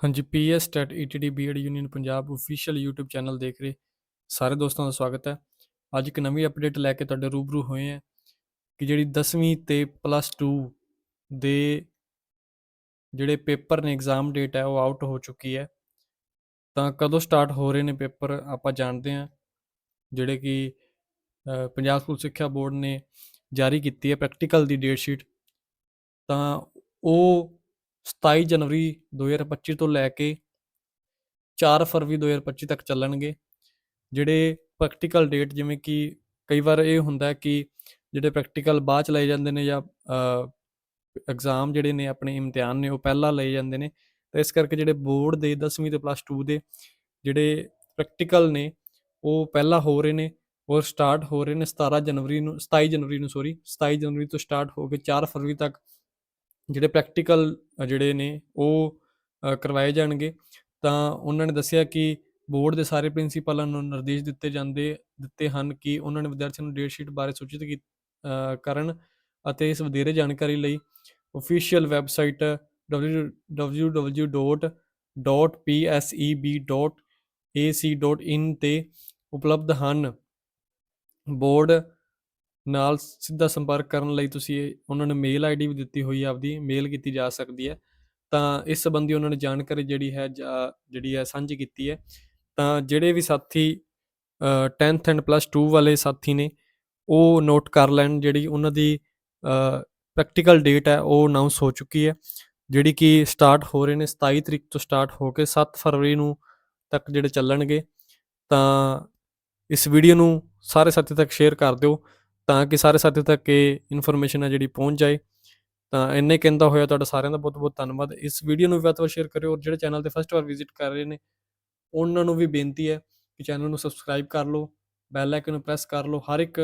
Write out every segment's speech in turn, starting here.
ਹਾਂਜੀ PS TET ETT BEd union Punjab official YouTube channel ਦੇਖ ਰਹੇ ਸਾਰੇ ਦੋਸਤਾਂ ਦਾ ਸਵਾਗਤ ਹੈ। ਅੱਜ ਇੱਕ ਨਵੀਂ ਅਪਡੇਟ ਲੈ ਕੇ ਤੁਹਾਡੇ ਰੂਬਰੂ ਹੋਏ ਹਾਂ ਕਿ ਜਿਹੜੀ 10ਵੀਂ ਤੇ ਪਲੱਸ 2 ਦੇ ਜਿਹੜੇ ਪੇਪਰ ਨੇ ਐਗਜ਼ਾਮ ਡੇਟ ਹੈ ਉਹ ਆਊਟ ਹੋ ਚੁੱਕੀ ਹੈ। ਤਾਂ ਕਦੋਂ ਸਟਾਰਟ ਹੋ ਰਹੇ ਨੇ ਪੇਪਰ ਆਪਾਂ ਜਾਣਦੇ ਹਾਂ। ਜਿਹੜੇ ਕਿ ਪੰਜਾਬ ਸਕੂਲ ਸਿੱਖਿਆ ਬੋਰਡ ਨੇ ਜਾਰੀ ਕੀਤੀ ਹੈ ਪ੍ਰੈਕਟੀਕਲ ਦੀ ਡੇਟ ਸ਼ੀਟ ਤਾਂ ਉਹ 27 ਜਨਵਰੀ 2025 ਤੋਂ ਲੈ ਕੇ 4 ਫਰਵਰੀ 2025 ਤੱਕ ਚੱਲਣਗੇ। ਜਿਹੜੇ ਪ੍ਰੈਕਟੀਕਲ ਡੇਟ ਜਿਵੇਂ ਕਿ ਕਈ ਵਾਰ ਇਹ ਹੁੰਦਾ ਕਿ ਜਿਹੜੇ ਪ੍ਰੈਕਟੀਕਲ ਬਾਅਦ ਚ ਲਏ ਜਾਂਦੇ ਨੇ ਜਾਂ ਐਗਜ਼ਾਮ ਜਿਹੜੇ ਨੇ ਆਪਣੇ ਇਮਤਿਹਾਨ ਨੇ ਉਹ ਪਹਿਲਾਂ ਲਏ ਜਾਂਦੇ ਨੇ। ਤਾਂ ਇਸ ਕਰਕੇ ਜਿਹੜੇ ਬੋਰਡ ਦੇ 10ਵੀਂ ਤੇ ਪਲੱਸ 2 ਦੇ ਜਿਹੜੇ ਪ੍ਰੈਕਟੀਕਲ ਨੇ ਉਹ ਪਹਿਲਾਂ ਹੋ ਰਹੇ ਨੇ ਔਰ ਸਟਾਰਟ ਹੋ ਰਹੇ ਨੇ 17 ਜਨਵਰੀ ਨੂੰ 27 ਜਨਵਰੀ ਨੂੰ ਸੌਰੀ 27 ਜਨਵਰੀ ਤੋਂ ਸਟਾਰਟ ਹੋ ਕੇ 4 ਫਰਵਰੀ ਤੱਕ ਜਿਹੜੇ ਪ੍ਰੈਕਟੀਕਲ ਜਿਹੜੇ ਨੇ, ਉਹ ਕਰਵਾਏ ਜਾਣਗੇ। ਤਾਂ ਉਹਨਾਂ ਨੇ ਦੱਸਿਆ ਕਿ ਬੋਰਡ ਦੇ ਸਾਰੇ ਪ੍ਰਿੰਸੀਪਲਾਂ ਨੂੰ ਨਿਰਦੇਸ਼ ਦਿੱਤੇ ਜਾਂਦੇ, ਦਿੱਤੇ ਹਨ ਕਿ ਉਹਨਾਂ ਨੇ ਵਿਦਿਆਰਥੀਆਂ ਨੂੰ ਡੇਟ ਸ਼ੀਟ ਬਾਰੇ ਸੂਚਿਤ ਕੀ- ਕਰਨ ਅਤੇ ਇਸ ਵਧੇਰੇ ਜਾਣਕਾਰੀ ਲਈ ਅਫੀਸ਼ੀਅਲ ਵੈਬਸਾਈਟ www.pseb.ac.in ਤੇ ਉਪਲਬਧ ਹਨ। ਬੋਰਡ ਨਾਲ ਸਿੱਧਾ ਸੰਪਰਕ ਕਰਨ ਲਈ ਤੁਸੀਂ ਇਹ- ਉਹਨਾਂ ਨੇ ਮੇਲ ਆਈਡੀ ਵੀ ਦਿੱਤੀ ਹੋਈ ਹੈ ਆਪਦੀ ਮੇਲ ਕੀਤੀ ਜਾ ਸਕਦੀ ਹੈ। ਤਾਂ ਇਸ ਸੰਬੰਧੀ ਉਹਨਾਂ ਨੇ ਜਾਣਕਾਰੀ ਜਿਹੜੀ ਹੈ, ਜਾ- ਜਿਹੜੀ ਹੈ ਸਾਂਝੀ ਕੀਤੀ ਹੈ। ਤਾਂ ਜਿਹੜੇ ਵੀ ਸਾਥੀ 10th ਐਂਡ ਪਲੱਸ 2 ਵਾਲੇ ਸਾਥੀ ਨੇ, ਉਹ ਨੋਟ ਕਰ ਲੈਣ ਜਿਹੜੀ ਉਹਨਾਂ ਦੀ ਪ੍ਰੈਕਟੀਕਲ ਡੇਟ ਹੈ, ਉਹ ਅਨਾਉਂਸ ਹੋ ਚੁੱਕੀ ਹੈ। ਜਿਹੜੀ ਕਿ ਸਟਾਰਟ ਹੋ ਰਹੇ ਨੇ 27 ਤਰੀਕ ਤੋਂ ਸਟਾਰਟ ਹੋ ਕੇ 7 ਫਰਵਰੀ ਨੂੰ ਤੱਕ ਜਿਹੜੇ ਚੱਲਣਗੇ। ਤਾਂ ਇਸ ਵੀਡੀਓ ਨੂੰ ਸਾਰੇ ਸਾਥੀ ਤੱਕ ਸ਼ੇਅਰ ਕਰ ਦਿਓ। ਤਾਂ ਕਿ ਸਾਰੇ ਸਾਥੀ ਤੱਕ ਇਹ ਇਨਫੋਰਮੇਸ਼ਨ ਹੈ ਜਿਹੜੀ ਪਹੁੰਚ ਜਾਏ। ਤਾਂ ਇੰਨੇ ਕਹਿੰਦਾ ਹੋਇਆ ਤੁਹਾਡਾ ਸਾਰਿਆਂ ਦਾ ਬਹੁਤ ਬਹੁਤ ਧੰਨਵਾਦ। ਇਸ ਵੀਡੀਓ ਨੂੰ ਵੱਧ ਤੋਂ ਵੱਧ ਸ਼ੇਅਰ ਕਰਿਓ ਔਰ ਜਿਹੜੇ ਚੈਨਲ ਤੇ ਫਸਟ ਵਾਰ ਵਿਜ਼ਿਟ ਕਰ ਰਹੇ ਨੇ, ਉਹਨਾਂ ਨੂੰ ਵੀ ਬੇਨਤੀ ਹੈ ਕਿ ਚੈਨਲ ਨੂੰ ਸਬਸਕ੍ਰਾਈਬ ਕਰ ਲਓ ਬੈਲ ਆਈਕਨ ਨੂੰ ਪ੍ਰੈਸ ਕਰ ਲਓ। ਹਰ ਇੱਕ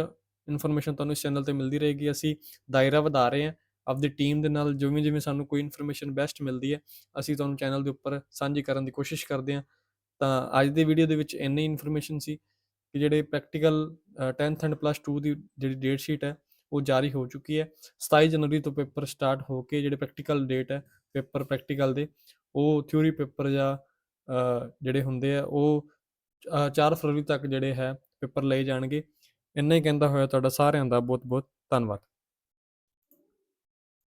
ਇਨਫੋਰਮੇਸ਼ਨ ਤੁਹਾਨੂੰ ਇਸ ਚੈਨਲ ਤੇ ਮਿਲਦੀ ਰਹੇਗੀ। ਅਸੀਂ ਦਾਇਰਾ ਵਧਾ ਰਹੇ ਹਾਂ। ਆਪਦੀ ਟੀਮ ਦੇ ਨਾਲ ਜਿਵੇਂ ਜਿਵੇਂ ਸਾਨੂੰ ਕੋਈ ਇਨਫੋਰਮੇਸ਼ਨ ਬੈਸਟ ਮਿਲਦੀ ਹੈ, ਅਸੀਂ ਤੁਹਾਨੂੰ ਚੈਨਲ ਦੇ ਉੱਪਰ ਸਾਂਝੀ ਕਰਨ ਦੀ ਕੋਸ਼ਿਸ਼ ਕਰਦੇ ਹਾਂ। ਤਾਂ ਅੱਜ ਦੀ ਵੀਡੀਓ ਦੇ ਵਿੱਚ ਇੰਨੀ ਇਨਫੋਰਮੇਸ਼ਨ ਸੀ। ਕਿ ਜਿਹੜੇ ਪ੍ਰੈਕਟੀਕਲ 10th ਐਂਡ ਪਲੱਸ 2 ਦੀ ਜਿਹੜੀ ਡੇਟ ਸ਼ੀਟ ਹੈ, ਉਹ ਜਾਰੀ ਹੋ ਚੁੱਕੀ ਹੈ। 27 ਜਨਵਰੀ ਤੋਂ ਪੇਪਰ ਸਟਾਰਟ ਹੋ ਕੇ ਜਿਹੜੇ ਪ੍ਰੈਕਟੀਕਲ ਡੇਟ ਹੈ, ਪੇਪਰ ਪ੍ਰੈਕਟੀਕਲ ਦੇ, ਉਹ ਥਿਊਰੀ ਪੇਪਰ ਜਾਂ ਜਿਹੜੇ ਹੁੰਦੇ ਆ, ਉਹ 4 ਫਰਵਰੀ ਤੱਕ ਜਿਹੜੇ ਹੈ, ਪੇਪਰ ਲਏ ਜਾਣਗੇ। ਇੰਨਾ ਹੀ ਕਹਿੰਦਾ ਹੋਇਆ ਤੁਹਾਡਾ ਸਾਰਿਆਂ ਦਾ ਬਹੁਤ ਬਹੁਤ ਧੰਨਵਾਦ।